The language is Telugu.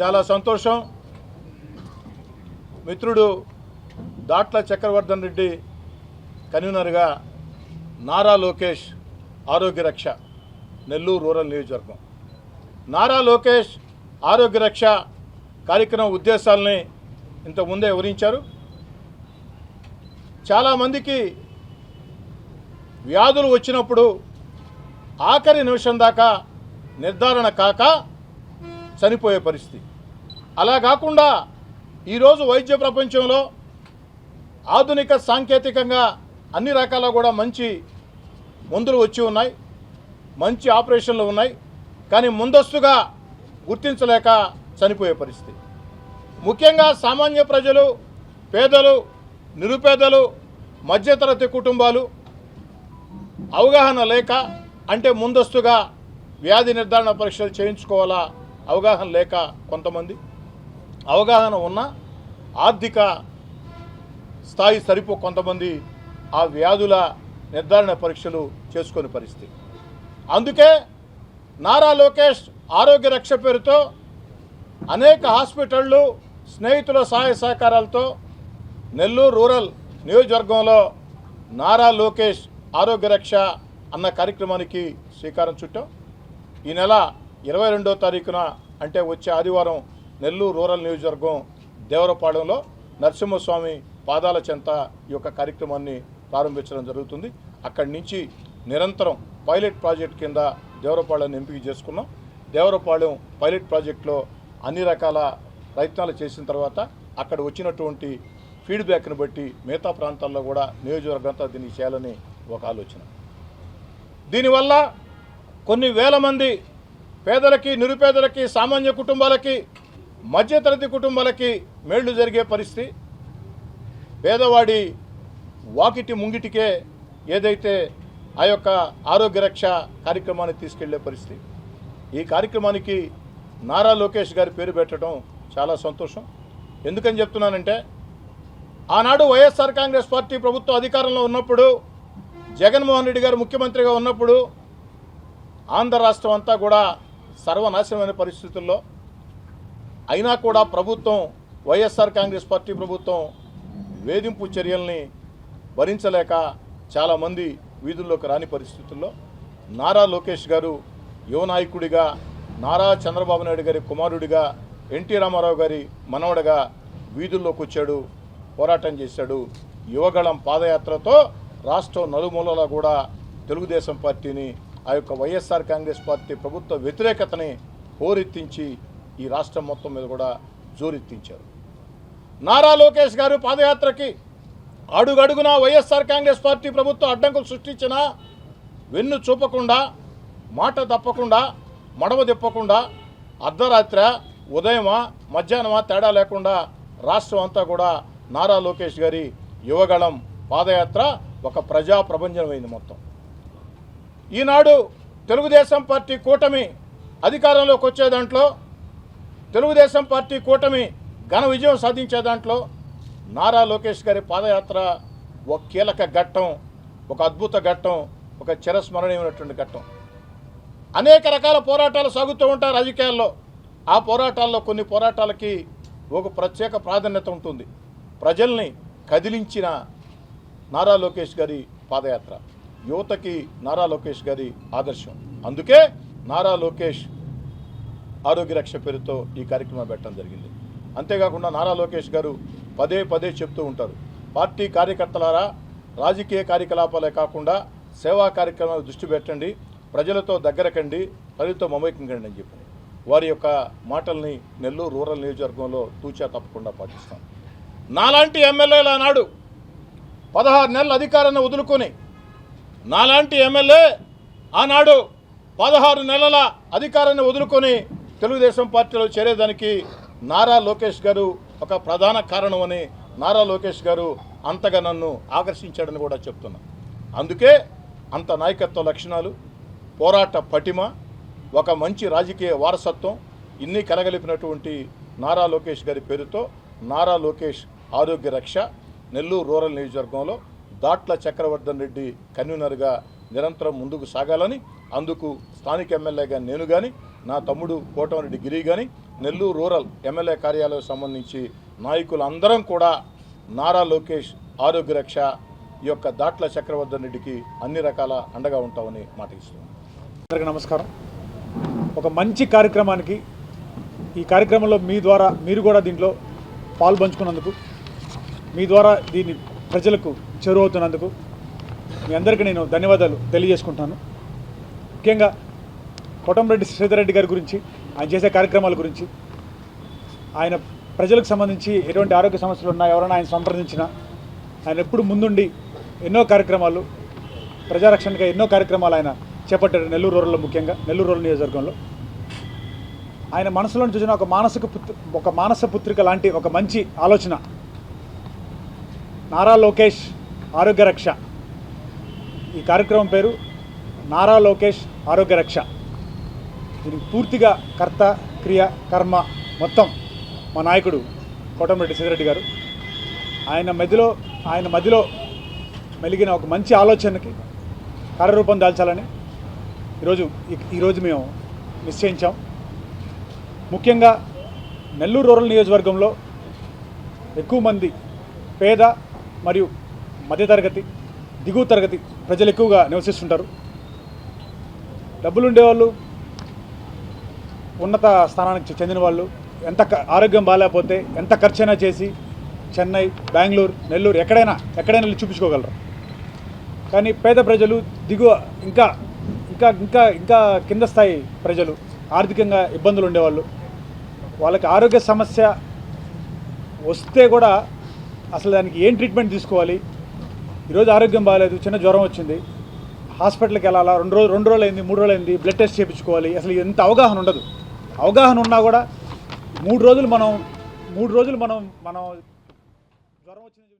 చాలా సంతోషం. మిత్రుడు దాట్ల చక్రవర్ధన్ రెడ్డి కన్వీనర్గా నారా లోకేష్ ఆరోగ్య రక్ష నెల్లూరు రూరల్ నియోజకవర్గం. నారా లోకేష్ ఆరోగ్య రక్ష కార్యక్రమం ఉద్దేశాలని ఇంతకుముందే వివరించారు. చాలామందికి వ్యాధులు వచ్చినప్పుడు ఆఖరి నిమిషం దాకా నిర్ధారణ కాక చనిపోయే పరిస్థితి. అలా కాకుండా ఈరోజు వైద్య ప్రపంచంలో ఆధునిక సాంకేతికంగా అన్ని రకాల కూడా మంచి మందులు వచ్చి ఉన్నాయి. మంచి ఆపరేషన్లు ఉన్నాయి. కానీ ముందస్తుగా గుర్తించలేక చనిపోయే పరిస్థితి. ముఖ్యంగా సామాన్య ప్రజలు పేదలు నిరుపేదలు మధ్యతరగతి కుటుంబాలు అవగాహన లేక అంటే ముందస్తుగా వ్యాధి నిర్ధారణ పరీక్షలు చేయించుకోవాలా అవగాహన లేక కొంతమంది అవగాహన ఉన్న ఆర్థిక స్థాయి సరిపో కొంతమంది ఆ వ్యాధుల నిర్ధారణ పరీక్షలు చేసుకునే పరిస్థితి. అందుకే నారా లోకేష్ ఆరోగ్య రక్ష పేరుతో అనేక హాస్పిటళ్ళు స్నేహితుల సహాయ సహకారాలతో నెల్లూరు రూరల్ నియోజకవర్గంలో నారా లోకేష్ ఆరోగ్య రక్ష అన్న కార్యక్రమానికి శ్రీకారం చుట్టాం. ఈ నెల ఇరవై రెండో తారీఖున అంటే వచ్చే ఆదివారం నెల్లూరు రూరల్ నియోజకవర్గం దేవరపాలెంలో నరసింహస్వామి పాదాల చెంత ఈ యొక్క కార్యక్రమాన్ని ప్రారంభించడం జరుగుతుంది. అక్కడి నుంచి నిరంతరం పైలట్ ప్రాజెక్ట్ కింద దేవరపాలెం ఎంపిక చేసుకున్నాం. దేవరపాళెం పైలట్ ప్రాజెక్టులో అన్ని రకాల ప్రయత్నాలు చేసిన తర్వాత అక్కడ వచ్చినటువంటి ఫీడ్బ్యాక్ని బట్టి మిగతా ప్రాంతాల్లో కూడా నియోజకవర్గంతో దీన్ని చేయాలని ఒక ఆలోచన. దీనివల్ల కొన్ని వేల మంది పేదలకి నిరుపేదలకి సామాన్య కుటుంబాలకి మధ్యతరగతి కుటుంబాలకి మేళ్ళు జరిగే పరిస్థితి. పేదవాడి వాకిటి ముంగిటికే ఏదైతే ఆ యొక్క ఆరోగ్య రక్ష కార్యక్రమాన్ని తీసుకెళ్ళే పరిస్థితి. ఈ కార్యక్రమానికి నారా లోకేష్ గారి పేరు పెట్టడం చాలా సంతోషం. ఎందుకని చెప్తున్నానంటే ఆనాడు వైఎస్ఆర్ కాంగ్రెస్ పార్టీ ప్రభుత్వం అధికారంలో ఉన్నప్పుడు జగన్మోహన్ రెడ్డి గారు ముఖ్యమంత్రిగా ఉన్నప్పుడు ఆంధ్ర రాష్ట్రం అంతా కూడా సర్వనాశనమైన పరిస్థితుల్లో అయినా కూడా ప్రభుత్వం వైఎస్ఆర్ కాంగ్రెస్ పార్టీ ప్రభుత్వం వేధింపు చర్యల్ని భరించలేక చాలామంది వీధుల్లోకి రాని పరిస్థితుల్లో నారా లోకేష్ గారు యువ నాయకుడిగా నారా చంద్రబాబు నాయుడు గారి కుమారుడిగా ఎన్టీ రామారావు గారి మనవడగా వీధుల్లోకి వచ్చాడు పోరాటం చేశాడు. యువగళం పాదయాత్రతో రాష్ట్రం నలుమూలలా కూడా తెలుగుదేశం పార్టీని ఆ యొక్క వైఎస్ఆర్ కాంగ్రెస్ పార్టీ ప్రభుత్వ వ్యతిరేకతని హోరెత్తించి ఈ రాష్ట్రం మొత్తం మీద కూడా జోరెత్తించారు. నారా లోకేష్ గారు పాదయాత్రకి అడుగడుగున వైఎస్ఆర్ కాంగ్రెస్ పార్టీ ప్రభుత్వం అడ్డంకులు సృష్టించినా వెన్ను చూపకుండా మాట తప్పకుండా మడమ తిప్పకుండా అర్ధరాత్ర ఉదయమా మధ్యాహ్నమా తేడా లేకుండా రాష్ట్రం అంతా కూడా నారా లోకేష్ గారి యువగళం పాదయాత్ర ఒక ప్రజా ప్రపంచమైంది మొత్తం. ఈనాడు తెలుగుదేశం పార్టీ కూటమి అధికారంలోకి వచ్చే దాంట్లో తెలుగుదేశం పార్టీ కూటమి ఘన విజయం సాధించే దాంట్లో నారా లోకేష్ గారి పాదయాత్ర ఒక కీలక ఘట్టం ఒక అద్భుత ఘట్టం ఒక చిరస్మరణీయమైనటువంటి ఘట్టం. అనేక రకాల పోరాటాలు సాగుతూ ఉంటాయి రాజకీయాల్లో. ఆ పోరాటాల్లో కొన్ని పోరాటాలకి ఒక ప్రత్యేక ప్రాధాన్యత ఉంటుంది. ప్రజల్ని కదిలించిన నారా లోకేష్ గారి పాదయాత్ర. యువతకి నారా లోకేష్ గారి ఆదర్శం. అందుకే నారా లోకేష్ ఆరోగ్య రక్ష పేరుతో ఈ కార్యక్రమం పెట్టడం జరిగింది. అంతేకాకుండా నారా లోకేష్ గారు పదే పదే చెప్తూ ఉంటారు. పార్టీ కార్యకర్తలారా రాజకీయ కార్యకలాపాలే కాకుండా సేవా కార్యక్రమాలు దృష్టి పెట్టండి ప్రజలతో దగ్గరకండి ప్రజలతో మమైకండి అని చెప్పి. వారి యొక్క మాటల్ని నెల్లూరు రూరల్ నియోజకవర్గంలో తూచా తప్పకుండా పాటిస్తాం. నాలాంటి ఎమ్మెల్యేలు నాడు పదహారు నెలల అధికారాన్ని వదులుకొని నాలాంటి ఎమ్మెల్యే ఆనాడు పదహారు నెలల అధికారాన్ని వదులుకొని తెలుగుదేశం పార్టీలో చేరేదానికి నారా లోకేష్ గారు ఒక ప్రధాన కారణం అని నారా లోకేష్ గారు అంతగా నన్ను ఆకర్షించాడని కూడా చెప్తున్నా. అందుకే అంత నాయకత్వ లక్షణాలు పోరాట పటిమ ఒక మంచి రాజకీయ వారసత్వం ఇన్ని కలగలిపినటువంటి నారా లోకేష్ గారి పేరుతో నారా లోకేష్ ఆరోగ్య రక్ష నెల్లూరు రూరల్ నియోజకవర్గంలో దాట్ల చక్రవర్ధన్ రెడ్డి కన్వీనర్గా నిరంతరం ముందుకు సాగాలని అందుకు స్థానిక ఎమ్మెల్యేగా నేను కానీ నా తమ్ముడు కోటమిరెడ్డి గిరి కానీ నెల్లూరు రూరల్ ఎమ్మెల్యే కార్యాలయం సంబంధించి నాయకులందరం కూడా నారా లోకేష్ ఆరోగ్య రక్ష ఈ యొక్క దాట్ల చక్రవర్ధన్ రెడ్డికి అన్ని రకాల అండగా ఉంటామని మాట ఇస్తున్నాను అందరికీ నమస్కారం. ఒక మంచి కార్యక్రమానికి ఈ కార్యక్రమంలో మీ ద్వారా మీరు కూడా దీంట్లో పాల్పంచుకున్నందుకు మీ ద్వారా దీన్ని ప్రజలకు చేరువవుతున్నందుకు మీ అందరికీ నేను ధన్యవాదాలు తెలియజేసుకుంటాను. ముఖ్యంగా కోటంరెడ్డి శ్రీధర్రెడ్డి గారి గురించి ఆయన చేసే కార్యక్రమాల గురించి ఆయన ప్రజలకు సంబంధించి ఎటువంటి ఆరోగ్య సమస్యలు ఉన్నా ఎవరైనా ఆయన సంప్రదించినా ఆయన ఎప్పుడు ముందుండి ఎన్నో కార్యక్రమాలు ప్రజారక్షణగా ఎన్నో కార్యక్రమాలు ఆయన చేపట్టారు నెల్లూరు రూరల్లో ముఖ్యంగా నెల్లూరు రూరల్ నియోజకవర్గంలో. ఆయన మనసులో చూసిన ఒక మానసిక పుత్ర ఒక మానస పుత్రిక లాంటి ఒక మంచి ఆలోచన నారా లోకేష్ ఆరోగ్య రక్ష. ఈ కార్యక్రమం పేరు నారా లోకేష్ ఆరోగ్య రక్ష. దీనికి పూర్తిగా కర్త క్రియ కర్మ మొత్తం మా నాయకుడు కోటంరెడ్డి సిద్ధిరెడ్డి గారు. ఆయన మధ్యలో ఆయన మధ్యలో మెలిగిన ఒక మంచి ఆలోచనకి కార్యరూపం దాల్చాలని ఈరోజు ఈ- ఈరోజు మేము నిశ్చయించాం. ముఖ్యంగా నెల్లూరు రూరల్ నియోజకవర్గంలో ఎక్కువ మంది పేద మరియు మధ్యతరగతి దిగువ తరగతి ప్రజలు ఎక్కువగా నివసిస్తుంటారు. డబ్బులు ఉండేవాళ్ళు ఉన్నత స్థానానికి చెందిన వాళ్ళు ఎంత ఆరోగ్యం బాగాలేకపోతే ఎంత ఖర్చైనా చేసి చెన్నై బెంగళూరు నెల్లూరు ఎక్కడైనా ఎక్కడైనా వెళ్ళి చూపించుకోగలరు. కానీ పేద ప్రజలు దిగువ ఇంకా ఇంకా ఇంకా ఇంకా కింద స్థాయి ప్రజలు ఆర్థికంగా ఇబ్బందులు ఉండేవాళ్ళు వాళ్ళకి ఆరోగ్య సమస్య వస్తే కూడా అసలు దానికి ఏం ట్రీట్మెంట్ తీసుకోవాలి? ఈరోజు ఆరోగ్యం బాగాలేదు చిన్న జ్వరం వచ్చింది. హాస్పిటల్కి వెళ్ళాలా? రెండు రోజులు రెండు రోజులు అయింది మూడు రోజులు అయింది బ్లడ్ టెస్ట్ చేయించుకోవాలి. అసలు ఎంత అవగాహన ఉండదు. అవగాహన ఉన్నా కూడా మూడు రోజులు మనం మూడు రోజులు మనం మనం జ్వరం వచ్చింది